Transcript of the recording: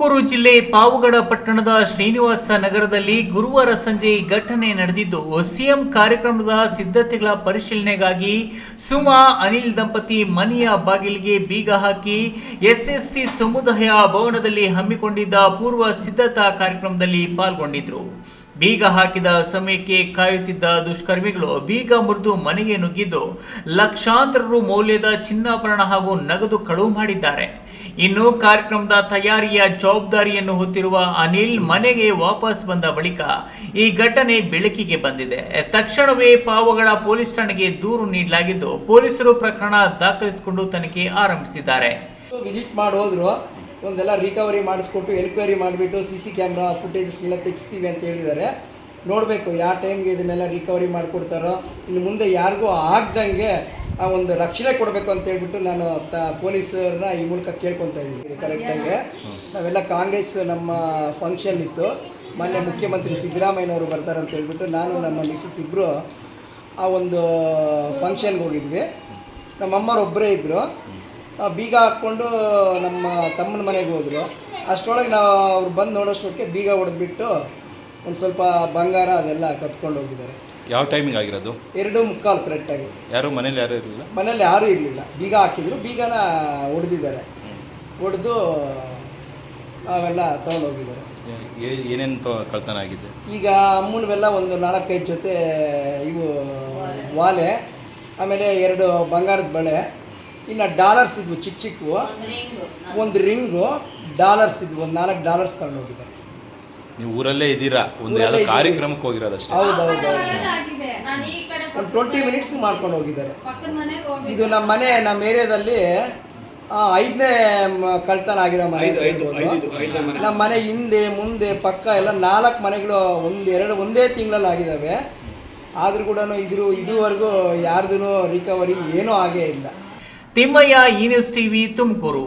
ತುಮಕೂರು ಜಿಲ್ಲೆ ಪಾವಗಡ ಪಟ್ಟಣದ ಶ್ರೀನಿವಾಸ ನಗರದಲ್ಲಿ ಗುರುವಾರ ಸಂಜೆ ಈ ಘಟನೆ ನಡೆದಿದ್ದು, ಸಿಎಂ ಕಾರ್ಯಕ್ರಮದ ಸಿದ್ಧತೆಗಳ ಪರಿಶೀಲನೆಗಾಗಿ ಸುಮಾ, ಅನಿಲ್ ದಂಪತಿ ಮನೆಯ ಬಾಗಿಲಿಗೆ ಬೀಗ ಹಾಕಿ ಎಸ್ಎಸ್ಸಿ ಸಮುದಾಯ ಭವನದಲ್ಲಿ ಹಮ್ಮಿಕೊಂಡಿದ್ದ ಪೂರ್ವ ಸಿದ್ಧತಾ ಕಾರ್ಯಕ್ರಮದಲ್ಲಿ ಪಾಲ್ಗೊಂಡಿದ್ರು. ಬೀಗ ಹಾಕಿದ ಸಮಯಕ್ಕೆ ಕಾಯುತ್ತಿದ್ದ ದುಷ್ಕರ್ಮಿಗಳು ಬೀಗ ಮುರಿದು ಮನೆಗೆ ನುಗ್ಗಿದ್ದು, ಲಕ್ಷಾಂತರ ರು ಮೌಲ್ಯದ ಚಿನ್ನಾಭರಣ ಹಾಗೂ ನಗದು ಕಳುವು ಮಾಡಿದ್ದಾರೆ. ಇನ್ನು ಕಾರ್ಯಕ್ರಮದ ತಯಾರಿಯ ಜವಾಬ್ದಾರಿಯನ್ನು ಹೊತ್ತಿರುವ ಅನಿಲ್ ಮನೆಗೆ ವಾಪಸ್ ಬಂದ ಬಳಿಕ ಈ ಘಟನೆ ಬೆಳಕಿಗೆ ಬಂದಿದೆ. ತಕ್ಷಣವೇ ಪಾವಗಳ ಪೊಲೀಸ್ ಠಾಣೆಗೆ ದೂರು ನೀಡಲಾಗಿದ್ದು ಪೊಲೀಸರು ಪ್ರಕರಣ ದಾಖಲಿಸಿಕೊಂಡು ತನಿಖೆ ಆರಂಭಿಸಿದ್ದಾರೆ. ವಿಸಿಟ್ ಮಾಡಿ ಹೋದ್ರು, ಒಂದೆಲ್ಲ ರಿಕವರಿ ಮಾಡಿಸ್ಕೊಟ್ಟು ಎನ್ಕ್ವೈರಿ ಮಾಡಿಬಿಟ್ಟು ಸಿ ಸಿ ಕ್ಯಾಮ್ರಾ ಫುಟೇಜಸ್ ಎಲ್ಲ ತೆಗಿಸ್ತೀವಿ ಅಂತ ಹೇಳಿದ್ದಾರೆ. ನೋಡಬೇಕು ಯಾವ ಟೈಮ್ಗೆ ಇದನ್ನೆಲ್ಲ ರಿಕವರಿ ಮಾಡಿಕೊಡ್ತಾರೋ. ಇನ್ನು ಮುಂದೆ ಯಾರಿಗೂ ಆಗ್ದಂಗೆ ಆ ಒಂದು ರಕ್ಷಣೆ ಕೊಡಬೇಕು ಅಂತ ಹೇಳ್ಬಿಟ್ಟು ನಾನು ತ ಪೊಲೀಸರನ್ನ ಈ ಮೂಲಕ ಕೇಳ್ಕೊತಾ ಇದ್ದೀನಿ. ಕರೆಕ್ಟಾಗಿ ನಾವೆಲ್ಲ ಕಾಂಗ್ರೆಸ್ ನಮ್ಮ ಫಂಕ್ಷನ್ ಇತ್ತು. ಮೊನ್ನೆ ಮುಖ್ಯಮಂತ್ರಿ ಸಿದ್ದರಾಮಯ್ಯನವರು ಬರ್ತಾರೆ ಅಂತ ಹೇಳ್ಬಿಟ್ಟು ನಾನು ನಮ್ಮ ಮಿಸ್ಸಸ್ ಇಬ್ಬರು ಆ ಒಂದು ಫಂಕ್ಷನ್ಗೆ ಹೋಗಿದ್ವಿ. ನಮ್ಮ ಅಮ್ಮವ್ರು ಒಬ್ಬರೇ ಇದ್ದರು ಬೀಗ ಹಾಕ್ಕೊಂಡು ನಮ್ಮ ತಮ್ಮನ ಮನೆಗೆ ಹೋದರು. ಅಷ್ಟರೊಳಗೆ ನಾವು ಅವ್ರು ಬಂದು ನೋಡೋಷ್ಟಕ್ಕೆ ಬೀಗ ಹೊಡೆದ್ಬಿಟ್ಟು ಒಂದು ಸ್ವಲ್ಪ ಬಂಗಾರ ಅದೆಲ್ಲ ಕತ್ಕೊಂಡು ಹೋಗಿದ್ದಾರೆ. ಯಾವ ಟೈಮಿಂಗ್ ಆಗಿರೋದು? ಎರಡು ಮುಕ್ಕಾಲು ಕರೆಕ್ಟಾಗಿ ಯಾರು ಮನೇಲಿ ಯಾರು ಇರಲಿಲ್ಲ? ಮನೇಲಿ ಯಾರೂ ಇರಲಿಲ್ಲ. ಬೀಗ ಹಾಕಿದ್ರು ಬೀಗನ ಹೊಡೆದಿದ್ದಾರೆ ಹೊಡೆದು ಅವೆಲ್ಲ ತೊಗೊಂಡೋಗಿದ್ದಾರೆ ಏನೇನು ಕಳ್ತನ ಆಗಿದೆ? ಈಗ ಅಮ್ಮನವೆಲ್ಲ ಒಂದು ನಾಲ್ಕೈದು ಜೊತೆ ಇವು ವಾಲೆ ಆಮೇಲೆ ಎರಡು ಬಂಗಾರದ ಬಳೆ ಇನ್ನು ಡಾಲರ್ಸ್ ಇದ್ವು ಚಿಕ್ಕ ಚಿಕ್ಕವು. ಒಂದು ರಿಂಗು ಡಾಲರ್ಸ್ ಇದ್ವು ಒಂದು ನಾಲ್ಕು ಡಾಲರ್ಸ್ ತಗೊಂಡು ಹೋಗಿದ್ದಾರೆ. ನೀವು ಊರಲ್ಲೇ ಇದ್ದೀರಾ? ಒಂದು ಯಾವ ಯಾವುದೋ. ಕಾರ್ಯಕ್ರಮಕ್ಕೆ ಹೋಗಿರೋದಷ್ಟೇ. ಹೌದು ಹೌದು ಹೌದು. ನಾನು ಈ ಕಡೆ ಒಂದು ಟ್ವೆಂಟಿ ಮಿನಿಟ್ಸ್ ಮಾಡ್ಕೊಂಡು ಹೋಗಿದ್ದಾರೆ. ಪಕ್ಕದ ಮನೆಗೆ ಹೋಗಿ ಇದು ನಮ್ಮ ಮನೆ ನಮ್ಮ ಏರಿಯಾದಲ್ಲಿ ಆ, ಐದನೇ ಮ- ಕಳ್ತನ ಆಗಿರೋ ಮನೆ. ನಮ್ಮ ಮನೆ ಹಿಂದೆ ಮುಂದೆ ಪಕ್ಕ ಎಲ್ಲ ನಾಲ್ಕು ಮನೆಗಳು ಒಂದು ಎರಡು ಒಂದೇ ತಿಂಗಳಲ್ಲಿ ಆಗಿದ್ದಾವೆ. ಆದರೂ ಕೂಡ ಇದ್ರ ಇದುವರೆಗೂ ಯಾರ್ದು ರಿಕವರಿ ಏನೂ ಆಗೇ ಇಲ್ಲ. ತಿಮ್ಮಯ್ಯ ಈ ನ್ಯೂಸ್ ಟಿವಿ ತುಮಕೂರು.